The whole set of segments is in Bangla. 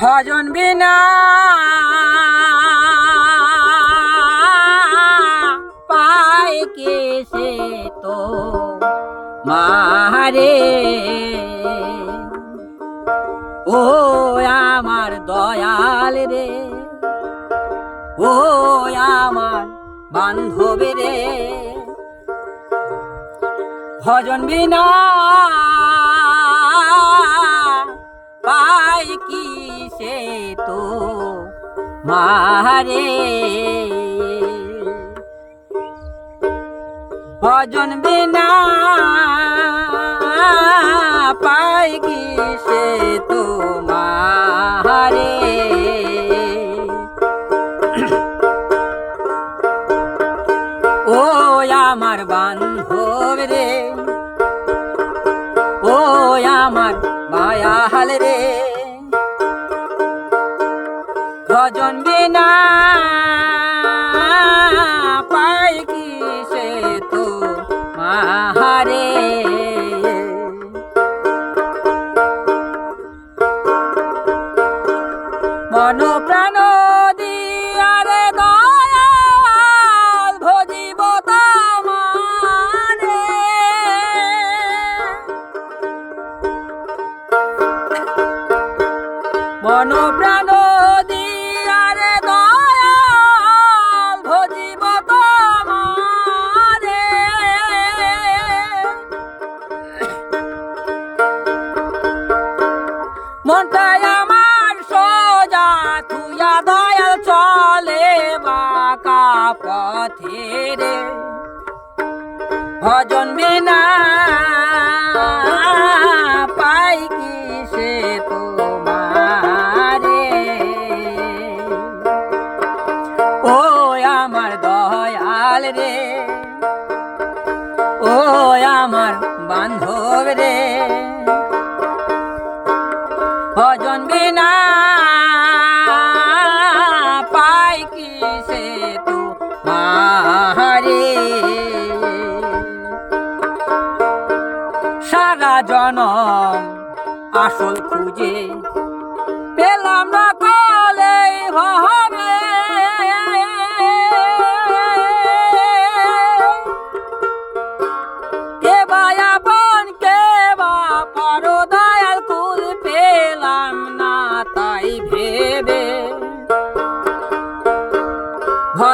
ভজন বিনা। পায় কে সে তো? মারে ও আমার দয়াল রে। ও আমার বান্ধব রে। ভজন বিনা। সে তো মারে ভজন বিনা পাই কি সে তো মারে ও আমার বান্ধব রে ও আমার মায়াহাল রে। ভজন না পাই কি সে তো মাহারে? মন প্রাণ মনটাই আমার দয়াল চলে রে। ভজন বিনা সে ও আমার দয়াল রে ও আমার বান্ধব রে। সে তো মাহারে সারা জনম আসল খুঁজে পেলাম না কলে ভাবে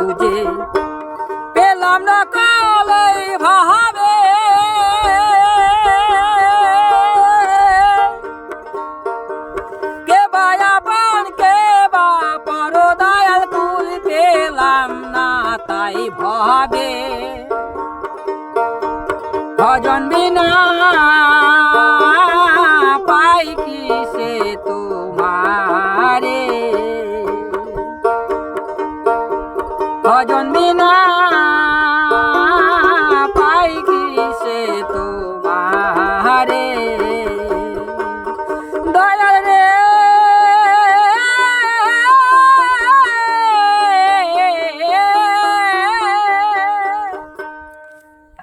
খুঁজে পেলাম না কালে ভাবে। কে বায়া পান কে বা পর দায়াল কুল পেলাম না তাই ভাবে। মদিনা